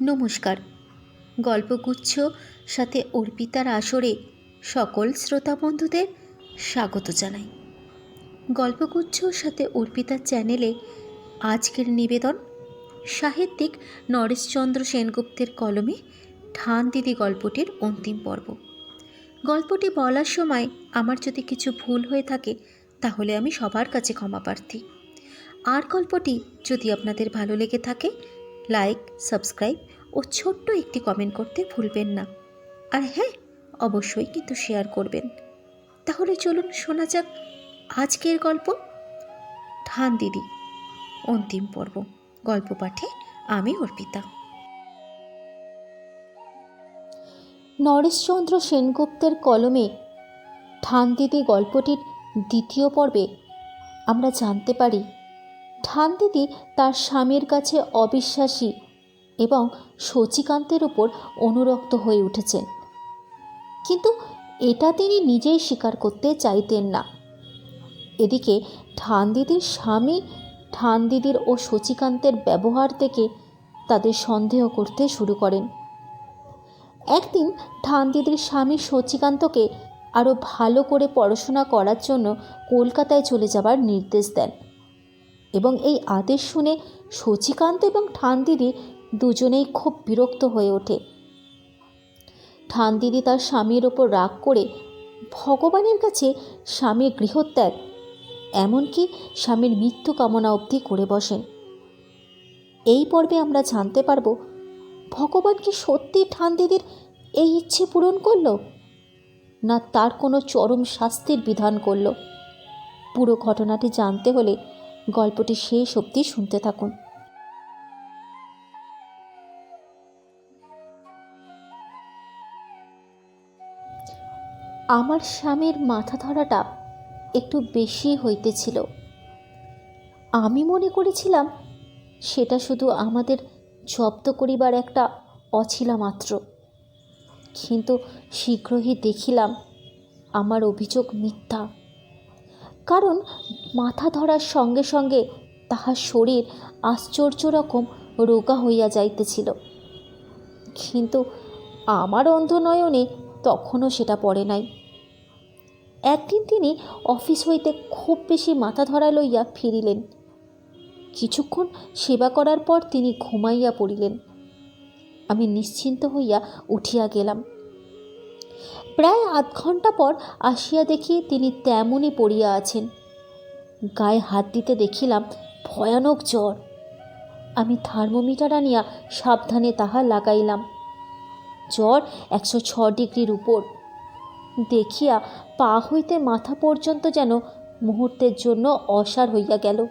নমস্কার। গল্পগুচ্ছ সাথে অর্পিতার আসরে সকল শ্রোতা বন্ধুদের স্বাগত জানাই। গল্পগুচ্ছ সাথে অর্পিতার চ্যানেলে আজকের নিবেদন সাহিত্যিক নরেশচন্দ্র সেনগুপ্তের কলমে ঠান দিদি গল্পটির অন্তিম পর্ব। গল্পটি বলার সময় আমার যদি কিছু ভুল হয়ে থাকে, তাহলে আমি সবার কাছে ক্ষমা প্রার্থী। আর গল্পটি যদি আপনাদের ভালো লেগে থাকে লাইক সাবস্ক্রাইব ও ছোট্ট একটি কমেন্ট করতে ভুলবেন না। আর হ্যাঁ অবশ্যই কিন্তু শেয়ার করবেন। তাহলে চলুন শোনা যাক আজকের গল্প। ঠান দিদি, অন্তিম পর্ব। গল্প পাঠে আমি অর্পিতা। নরেশচন্দ্র সেনগুপ্তের কলমে ঠান দিদি গল্পটির দ্বিতীয় পর্বে আমরা জানতে পারি ঠান দিদি তার স্বামীর কাছে অবিশ্বাসী এবং শচীকান্তের উপর অনুরক্ত হয়ে উঠেছেন। কিন্তু এটা তিনি নিজেই স্বীকার করতে চাইতেন না। এদিকে ঠান দিদির স্বামী ঠান দিদির ও শচীকান্তের ব্যবহার থেকে তাদের সন্দেহ করতে শুরু করেন। একদিন ঠান দিদির স্বামী শচীকান্তকে আরও ভালো করে পড়াশোনা করার জন্য কলকাতায় চলে যাবার নির্দেশ দেন। এবং এই আদেশ শুনে শচীকান্ত এবং ঠান দিদি দুজনেই খুব বিরক্ত হয়ে ওঠে। ঠান দিদি তার স্বামীর ওপর রাগ করে ভগবানের কাছে স্বামীর গৃহত্যাগ, এমনকি স্বামীর মৃত্যু কামনা অবধি করে বসেন। এই পর্বে আমরা জানতে পারব, ভগবান কি সত্যি ঠান দিদির এই ইচ্ছে পূরণ করল, না তার কোনো চরম শাস্তির বিধান করল? পুরো ঘটনাটি জানতে হলে গল্পটি শেষ অবধি শুনতে থাকুন। আমার স্বামীর মাথা ধরাটা একটু বেশি হইতেছিল। আমি মনে করেছিলাম সেটা শুধু আমাদের জব্দ করিবার একটা অছিলা মাত্র। কিন্তু শীঘ্রই দেখিলাম আমার অভিযোগ মিথ্যা। কারণ মাথা ধরার সঙ্গে সঙ্গে তাহার শরীর আশ্চর্য রকম রোগা হইয়া যাইতেছিল। কিন্তু আমার অন্ধনয়নে তখনও সেটা পড়ে নাই। একদিন তিনি অফিস হইতে খুব বেশি মাথা ধরা লইয়া ফিরিলেন। কিছুক্ষণ সেবা করার পর তিনি ঘুমাইয়া পড়িলেন। আমি নিশ্চিন্ত হইয়া উঠিয়া গেলাম। প্রায় আধ ঘণ্টা পর আসিয়া দেখি তিনি তেমনই পড়িয়া আছেন। গায়ে হাত দিতে দেখিলাম ভয়ানক জ্বর। আমি থার্মোমিটার আনিয়া সাবধানে তাহা লাগাইলাম। জ্বর একশো ছ ডিগ্রির উপর। দেখিয়া পা হইতে মাথা পর্যন্ত যেন মুহূর্তের জন্য অসার হইয়া গেল।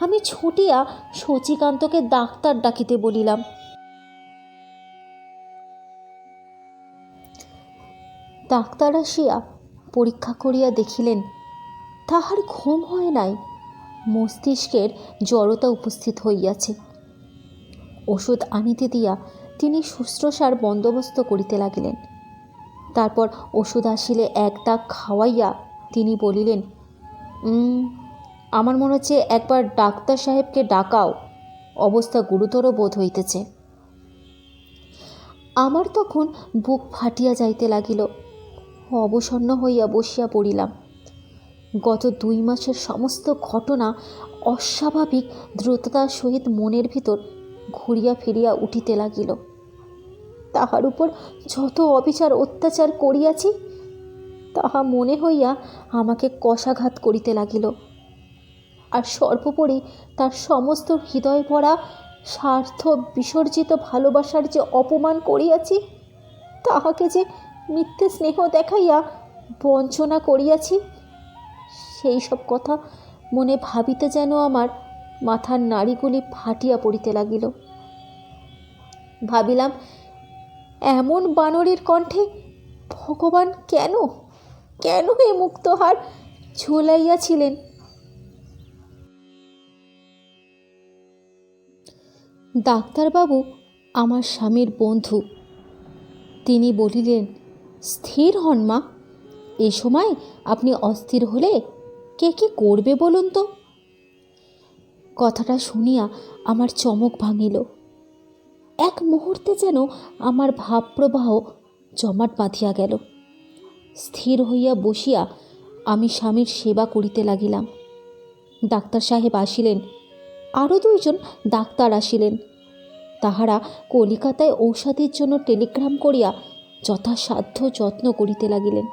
আমি ছুটিয়া শচীকান্তকে ডাক্তার ডাকিতে বলিলাম ডাক্তার আসিয়া পরীক্ষা করিয়া দেখিলেন, তাহার ঘুম হয় নাই। মস্তিষ্কের জড়তা উপস্থিত হইয়াছে। ওষুধ আনিতে দিয়া তিনি শুশ্রূষার বন্দোবস্ত করিতে লাগিলেন। তারপর ওষুধ আসিলে এক দাগ খাওয়াইয়া তিনি বলিলেন আমার মনে হচ্ছে একবার ডাক্তার সাহেবকে ডাকাও, অবস্থা গুরুতর বোধ হইতেছে। আমার তখন বুক ফাটিয়া যাইতে লাগিল। অবসন্ন হইয়া বসিয়া পড়িলাম। গত দুই মাসের সমস্ত ঘটনা অস্বাভাবিক দ্রুততার সহিত মনের ভিতর ঘুরিয়া ফিরিয়া উঠিতে লাগিল। তাহার উপর যত অবিচার অত্যাচার করিয়াছি, তাহা মনে হইয়া আমাকে কষাঘাত করিতে লাগিল। আর সর্বোপরি তার সমস্ত হৃদয় ভরা, স্বার্থ বিসর্জিত ভালোবাসার যে অপমান করিয়াছি, তাহাকে যে মিথ্যে স্নেহ দেখাইয়া বঞ্চনা করিয়াছি? সেই সব কথা মনে ভাবিতে যেন আমার মাথার নাড়িগুলি ফাটিয়া পড়িতে লাগিল। ভাবিলাম, এমন বানরের কণ্ঠে ভগবান কেন? কেন এ মুক্তহার ঝোলাইয়াছিলেন? ডাক্তারবাবু, আমার স্বামীর বন্ধু, তিনি বলিলেন স্থির হন মা। এ সময় আপনি অস্থির হলে কে কি করবে বলুন তো? কথাটা শুনিয়া আমার চমক ভাঙিল। এক মুহূর্তে যেন আমার ভাবপ্রবাহ জমাট বাঁধিয়া গেল। স্থির হইয়া বসিয়া আমি স্বামীর সেবা করিতে লাগিলাম। ডাক্তার সাহেব আসিলেন। আরও দুইজন ডাক্তার আসিলেন। তাহারা কলিকাতায় ঔষধের জন্য টেলিগ্রাম করিয়া যথাসাধ্য যত্ন করিতে লাগিলেন।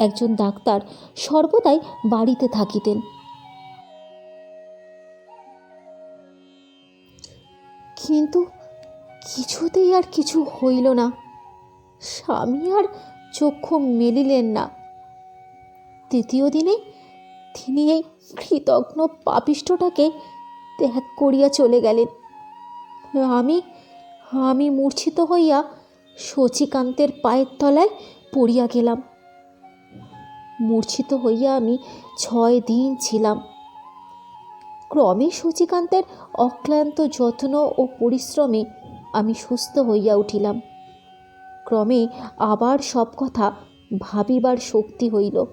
একজন ডাক্তার সর্বদাই বাড়িতে থাকিতেন। কিন্তু কিছুতেই আর কিছু হইল না। স্বামী আর চক্ষু মেলিলেন না। তৃতীয় দিনে তিনি এই কৃতজ্ঞ পাপিষ্টটাকে ত্যাগ করিয়া চলে গেলেন। আমি আমি মূর্ছিত হইয়া শচীকান্তের পায়ের তলায় পড়িয়া গেলাম। মূর্ছিত হইয়া আমি ছয় দিন ছিলাম। ক্রমে শচীকান্তের অক্লান্ত যত্ন ও পরিশ্রমে আমি সুস্থ হইয়া উঠিলাম। ক্রমে আবার সব কথা ভাবিবার শক্তি হইল।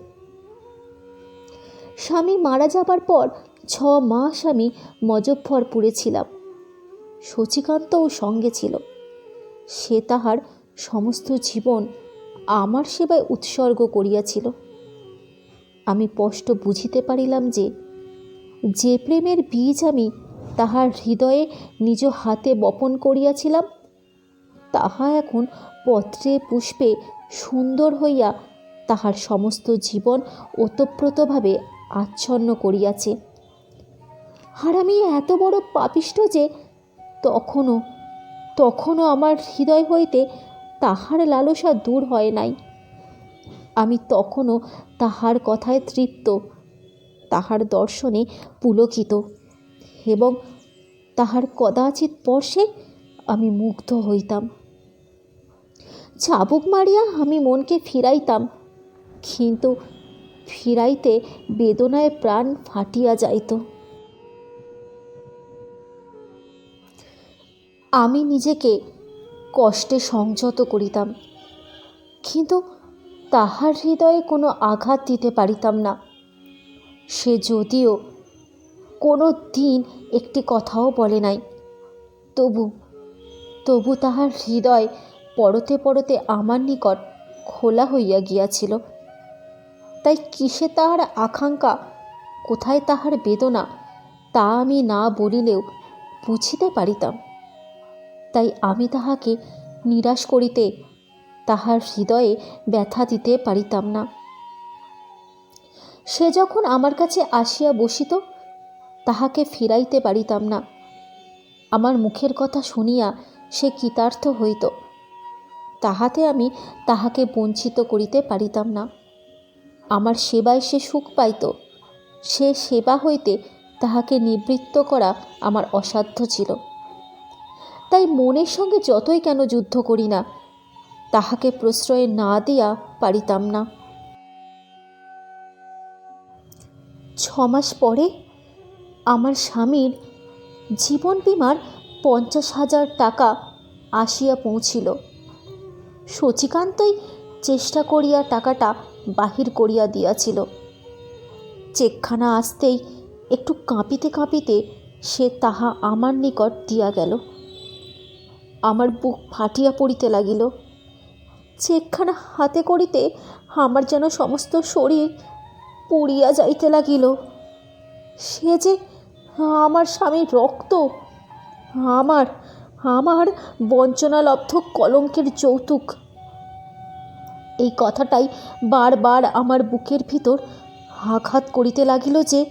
স্বামী মারা যাবার পর ছ মাস আমি মজফ্ফরপুরে ছিলাম। শচীকান্তও সঙ্গে ছিল। সে তাহার সমস্ত জীবন আমার সেবায় উৎসর্গ করিয়াছিল। আমি স্পষ্ট বুঝিতে পারিলাম যে যে প্রেমের বীজ আমি তাহার হৃদয়ে নিজ হাতে বপন করিয়াছিলাম, তাহা এখন পত্রে পুষ্পে সুন্দর হইয়া তাহার সমস্ত জীবন ওতপ্রোতভাবে আচ্ছন্ন করিয়াছে। আর আমি এত বড় পাপিষ্ট যে, তখনও তখনও আমার হৃদয় হইতে তাহার লালসা দূর হয় নাই। আমি তখনও তাহার কথায় তৃপ্ত, তাহার দর্শনে পুলকিত এবং তাহার কদাচিৎ স্পর্শে আমি মুগ্ধ হইতাম। চাবুক মারিয়া, আমি মনকে ফিরাইতাম, কিন্তু ফিরাইতে বেদনায় প্রাণ ফাটিয়া যাইত। আমি নিজেকে কষ্টে সংযত করিতাম। কিন্তু তাহার হৃদয়ে কোনো আঘাত দিতে পারিতাম না। সে যদিও কোনো দিন একটি কথাও বলে নাই, তবু তবু তাহার হৃদয় পরতে পরতে আমার নিকট খোলা হইয়া গিয়াছিল। তাই কিসে তাহার আকাঙ্ক্ষা, কোথায় তাহার বেদনা, তা আমি না বলিলেও বুঝিতে পারিতাম। তাই আমি তাহাকে নিরাশ করিতে তাহার হৃদয়ে ব্যথা দিতে পারিতাম না। সে যখন আমার কাছে আসিয়া বসিত, তাহাকে ফিরাইতে পারিতাম না। আমার মুখের কথা শুনিয়া সে কৃতার্থ হইত। তাহাতে আমি তাহাকে বঞ্চিত করিতে পারিতাম না। আমার সেবায় সে সুখ পাইত। সে সেবা হইতে তাহাকে নিবৃত্ত করা আমার অসাধ্য ছিল। তাই মনের সঙ্গে যতই কেন যুদ্ধ করি না, তাহাকে প্রশ্রয় না দিয়া পারিতাম না। ছমাস পরে আমার স্বামীর জীবন বিমার পঞ্চাশ হাজার টাকা আসিয়া পৌঁছিল। শচীকান্তই চেষ্টা করিয়া টাকাটা বাহির করিয়া দিয়াছিল। চেকখানা আসতেই একটু কাঁপিতে কাঁপিতে সে তাহা আমার নিকট দিয়া গেল। আমার বুক ফাটিয়া পড়িতে লাগিল। চেকখানা হাতে করিতে আমার যেন সমস্ত শরীর পুড়িয়া যাইতে লাগিল। সে যে আমার স্বামীর রক্ত, আমার আমার বঞ্চনালব্ধ কলঙ্কের যৌতুক। এই কথাটাই বারবার আমার বুকের ভিতর আঘাত করিতে লাগিল যে,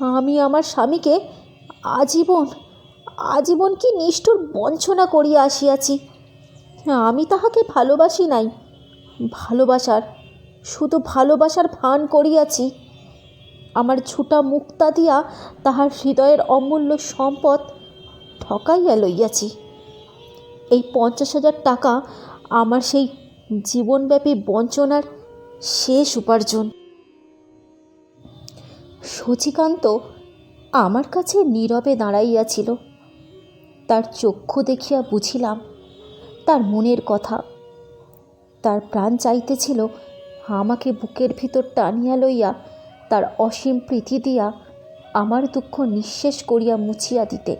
আমি আমার স্বামীকে আজীবন আজীবন কি নিষ্ঠুর বঞ্চনা করিয়া আসিয়াছি। আমি তাহাকে ভালোবাসি নাই। ভালোবাসার, শুধু ভালোবাসার ভান করিয়াছি। আমার ছুটা মুক্তা দিয়া তাহার হৃদয়ের অমূল্য সম্পদ ঠকাইয়া লইয়াছি। এই পঞ্চাশ হাজার টাকা আমার সেই জীবনব্যাপী বঞ্চনার শেষ উপার্জন। শচীকান্ত আমার কাছে নীরবে দাঁড়াইয়াছিল। তার চক্ষু দেখিয়া বুঝিলাম, তার মনের কথা। তার প্রাণ চাইতেছিল আমাকে বুকের ভিতর টানিয়া লইয়া, তার অসীম প্রীতি দিয়া আমার দুঃখ নিঃশেষ করিয়া মুছিয়া দিতে।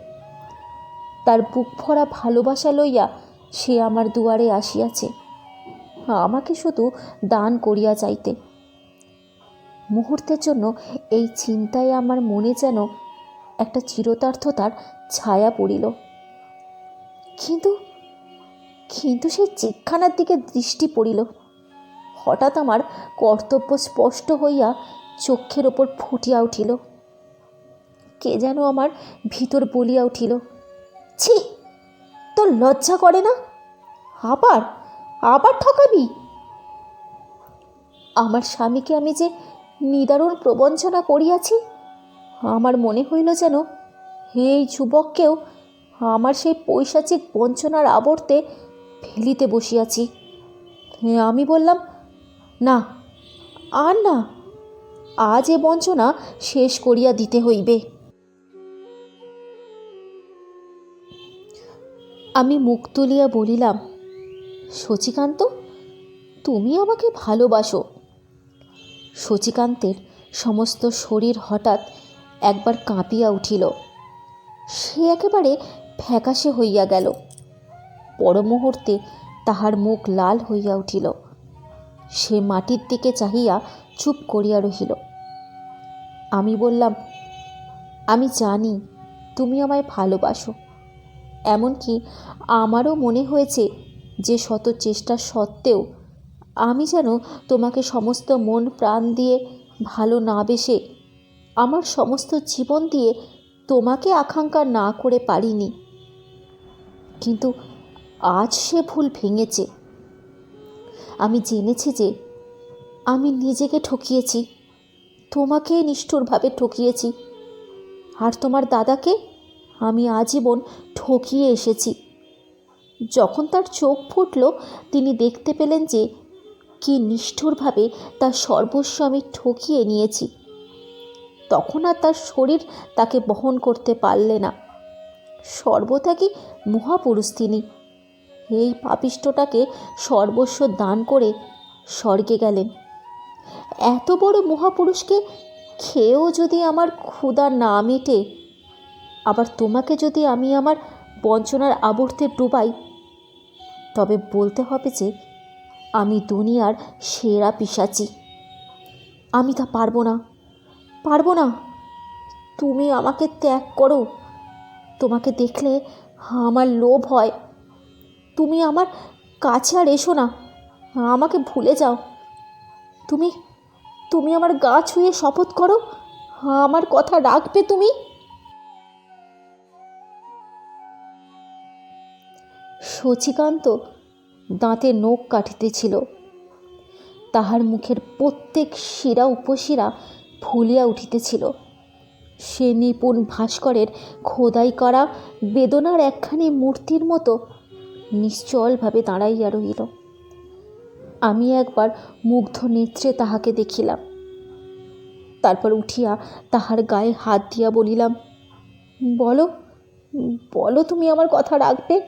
তার বুক ভরা ভালোবাসা লইয়া সে আমার দুয়ারে আসিয়াছে। আমাকে শুধু দান করিয়া যাইতে। মুহূর্তের জন্য এই চিন্তায় আমার মনে যেন একটা চিরতার্থতার ছায়া পড়িল। কিন্তু কিন্তু সে চিকখানার দিকে দৃষ্টি পড়িল। হঠাৎ আমার কর্তব্য স্পষ্ট হইয়া চক্ষের ওপর ফুটিয়া উঠিল। কে যেন আমার ভিতর বলিয়া উঠিল, ছি, তোর লজ্জা করে না? আবার আবার ঠকাবি? আমার স্বামীকে আমি যে নিদারুণ প্রবঞ্চনা করিয়াছি, আমার মনে হইল যেন এই যুবককেও আমার সেই পৈশাচিক বঞ্চনার আবর্তে ফেলিতে বসিয়াছি। আমি বললাম, না, আর না, আজ এ বঞ্চনা শেষ করিয়া দিতে হইবে আমি মুখ তুলিয়া বলিলাম শচিকান্ত তুমি আমাকে ভালোবাসো শচিকান্তের সমস্ত শরীর হঠাৎ একবার কাঁপিয়া উঠিল। সে একেবারে ফ্যাকাশে হইয়া গেল। পর মুহূর্তে তাহার মুখ লাল হইয়া উঠিল। সে মাটির দিকে চাহিয়া চুপ করিয়া রহিল। আমি বললাম, আমি জানি তুমি আমায় ভালোবাসো। এমনকি আমারও মনে হয়েছে যে শত চেষ্টা সত্ত্বেও আমি যেন তোমাকে সমস্ত মন প্রাণ দিয়ে ভালো না বেসে, আমার সমস্ত জীবন দিয়ে তোমাকে আকাঙ্ক্ষা না করে পারিনি। কিন্তু আজ সে ভুল ভেঙেছে। আমি জেনেছি যে আমি নিজেকে ঠকিয়েছি, তোমাকে নিষ্ঠুরভাবে ঠকিয়েছি, আর তোমার দাদাকে আমি আজীবন ঠকিয়ে এসেছি। যখন তার চোখ ফুটল, তিনি দেখতে পেলেন যে কি নিষ্ঠুরভাবে তার সর্বস্ব আমি ঠকিয়ে নিয়েছি। তখন আর তার শরীর তাকে বহন করতে পারলে না। সর্বত্যাগী মহাপুরুষ তিনি। এই পাপিষ্টটাকে সর্বস্ব দান করে স্বর্গে গেলেন। এত বড় মহাপুরুষকে খেয়েও যদি আমার ক্ষুধা না মেটে, আবার তোমাকে যদি আমি আমার বঞ্চনার আবর্তে ডুবাই, তবে বলতে হবে যে আমি দুনিয়ার সেরা পিসাচি। আমি তা পারব না। পারব না। তুমি আমাকে ত্যাগ করো। তোমাকে দেখলে আমার লোভ হয়। তুমি আমার কাছে আর এসো না। আমাকে ভুলে যাও। তুমি তুমি আমার গা ছুঁয়ে শপথ করো। আমার কথা রাখবে তুমি। শচিকান্ত দাঁতে নখ কাটিতেছিল। তাহার মুখের প্রত্যেক শিরা উপশিরা ফুলিয়া উঠিতেছিল। সে নিপুণ ভাস্করের খোদাই করা বেদনার একখানি মূর্তির মতো নিশ্চলভাবে দাঁড়াইয়া রহিল। আমি একবার মুগ্ধ নেত্রে তাহাকে দেখিলাম। তারপর উঠিয়া তাহার গায়ে হাত দিয়া বলিলাম, বলো বলো তুমি আমার কথা রাখবে?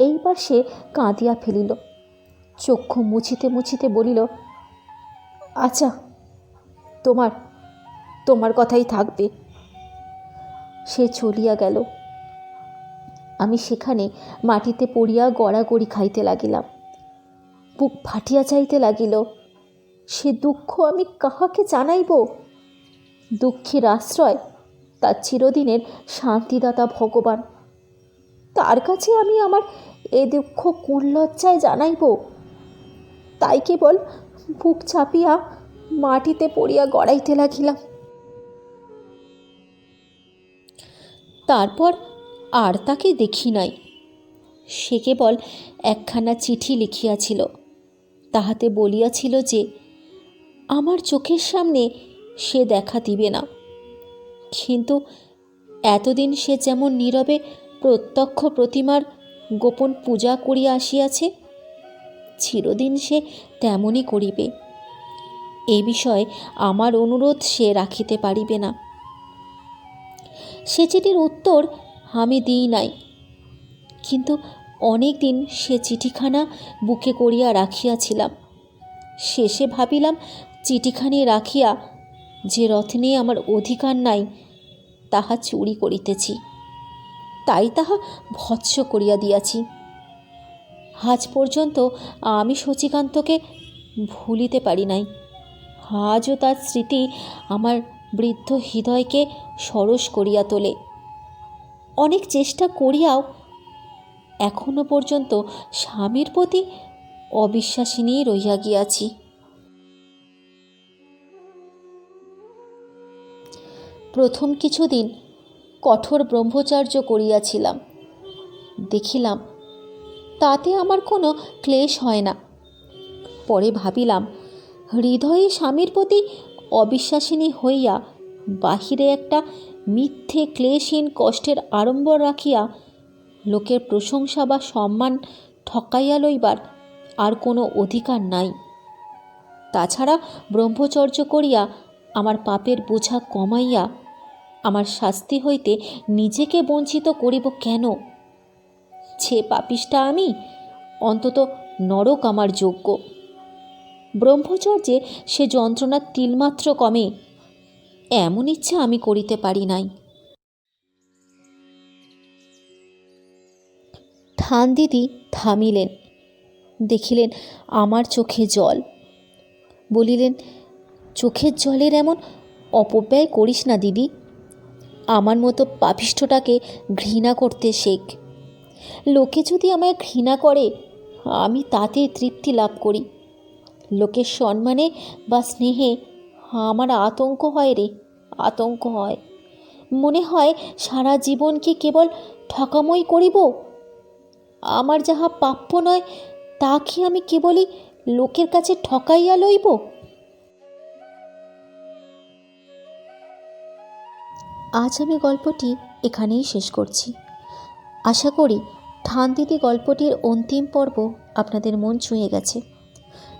এইবার সে কাঁদিয়া ফেলিল। চক্ষু মুছিতে মুছিতে বলিল আচ্ছা তোমার তোমার কথাই থাকবে। সে চলিয়া গেল। আমি সেখানে মাটিতে পড়িয়া গড়াগড়ি খাইতে লাগিলাম। বুক ফাটিয়া চাইতে লাগিল, সে দুঃখ আমি কাহাকে জানাইব? দুঃখের আশ্রয়, তার চিরদিনের শান্তিদাতা ভগবান। তার কাছে আমি আমার এ দুঃখ কোন লজ্জায় জানাইব। তাই কেবল বুক চাপিয়া মাটিতে পড়িয়া গড়াইতে লাগিলাম। তারপর আর তাকে দেখি নাই। সে কেবল একখানা চিঠি লিখিয়াছিল, তাহাতে বলিয়াছিল যে, আমার চোখের সামনে সে দেখা দিবে না। কিন্তু এতদিন সে যেমন নীরবে প্রত্যক্ষ প্রতিমার গোপন পূজা করিয়া আসিয়াছে, চিরদিন সে তেমনই করিবে। এ বিষয়ে আমার অনুরোধ সে রাখিতে পারিবে না। সে চিঠির উত্তর আমি দিই নাই। কিন্তু অনেক দিন সে চিঠিখানা বুকে করিয়া রাখিয়াছিলাম। শেষে ভাবিলাম, চিঠিখানি রাখিয়া যে রত্নে আমার অধিকার নাই, তাহা চুরি করিতেছি। তাই তাহা ভৎস করিয়া দিয়াছি। আজ পর্যন্ত আমি শচীকান্তকে ভুলিতে পারি নাই। আজও তার স্মৃতি আমার বৃদ্ধ হৃদয়কে সরস করিয়া তোলে। অনেক চেষ্টা করিয়াও এখনও পর্যন্ত স্বামীর প্রতি অবিশ্বাসিনী রইয়া গিয়াছি। প্রথম কিছুদিন কঠোর ব্রহ্মচার্য করিয়াছিলাম। দেখিলাম, তাতে আমার কোনো ক্লেশ হয় না। পরে ভাবিলাম, হৃদয়ে স্বামীর প্রতি অবিশ্বাসিনী হইয়া বাহিরে একটা মিথ্যে ক্লেশহীন কষ্টের আড়ম্বর রাখিয়া লোকের প্রশংসা বা সম্মান ঠকাইয়া লইবার আর কোনো অধিকার নাই। তাছাড়া ব্রহ্মচর্য করিয়া আমার পাপের বোঝা কমাইয়া আমার শাস্তি হইতে নিজেকে বঞ্চিত করিব কেন? ছে পাপিষ্টা আমি, অন্তত নরক আমার যোগ্য। ব্রহ্মচর্যে সে যন্ত্রণার তিলমাত্র কমে। এমন ইচ্ছা আমি করিতে পারি নাই। থান দিদি থামিলেন, দেখিলেন আমার চোখে জল। বলিলেন, চোখের জলের এমন অপব্যয় করিস না দিদি। আমার মতো পাপিষ্ঠটাকে ঘৃণা করতে শেখ। লোকে যদি আমায় ঘৃণা করে, আমি তাতেই তৃপ্তি লাভ করি। লোকের সম্মানে বা স্নেহে? আমার আতঙ্ক হয় রে, আতঙ্ক হয়। মনে হয় সারা জীবন কি কেবল ঠকাময় করিব? আমার যাহা প্রাপ্য নয়, তা কি আমি কেবলই লোকের কাছে ঠকাইয়া লইব? আজ আমি গল্পটি এখানেই শেষ করছি। আশা করি ঠান দিদি গল্পটির অন্তিম পর্ব আপনাদের মন ছুঁয়ে গেছে।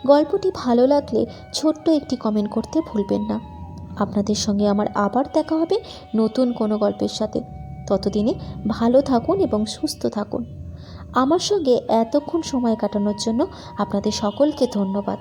গল্পটি ভালো লাগলে ছোট্ট একটি কমেন্ট করতে ভুলবেন না। আপনাদের সঙ্গে আমার আবার দেখা হবে নতুন কোনো গল্পের সাথে। ততদিনে ভালো থাকুন এবং সুস্থ থাকুন। আমার সঙ্গে এতক্ষণ সময় কাটানোর জন্য আপনাদের সকলকে ধন্যবাদ।